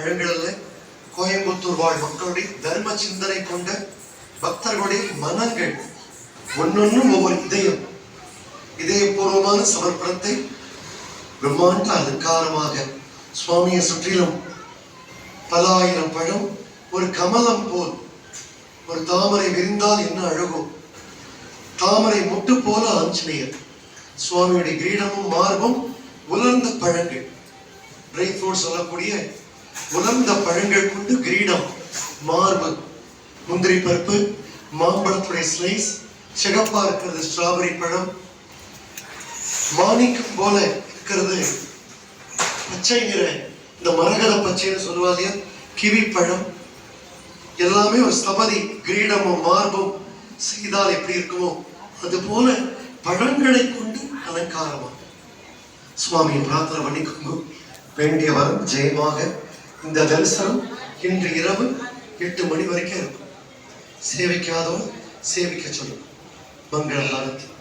பழங்களில் கோயம்புத்தூர் வாழ் மக்களுடைய தர்ம சிந்தனை கொண்ட பக்தர்களுடைய மனங்கள் ஒன்னொன்னும் ஒவ்வொரு இதயம் இதயபூர்வமான சமர்ப்பணத்தை பிரம்மாண்ட அலங்காரமாக சுவாமியை சுற்றிலும் பல ஆயிரம் பழம் ஒரு கமலம் போல் ஒரு தாமரை விரிந்தால் என்ன அழகோ. தாமரை முட்டு போல ஆஞ்சநேயர் சுவாமியுடைய கிரீடமும் மார்பும் உலர்ந்த பழங்கள். ட்ரை ஃப்ரூட் சொல்லக்கூடிய உலர்ந்த பழங்கள் கொண்டு கிரீடம் மார்பு முந்திரி பருப்பு மாம்பழத்துடைய ஸ்லைஸ் சிகப்பா இருக்கிறது ஸ்ட்ராபெரி பழம் மாணிக்கம் போல இருக்கிறது பச்சை நிற இந்த மரகத பச்சைன்னு சொல்லுவா இல்லையா? கிவி பழம். எல்லாமே ஒரு ஸ்தபதி கிரீடமும் மார்பும் செய்தால் எப்படி இருக்குமோ அது போல பழங்களை கொண்டு அலங்காரமா சுவாமியை பிரார்த்தனை பண்ணிக்கோங்க. வேண்டிய வரம் ஜெயமாக இந்த தரிசனம் இன்று இரவு எட்டு மணி வரைக்கும் இருக்கும். சேவிக்காதவன் சேவிக்க சொல்லும். மங்கள காலத்தில்.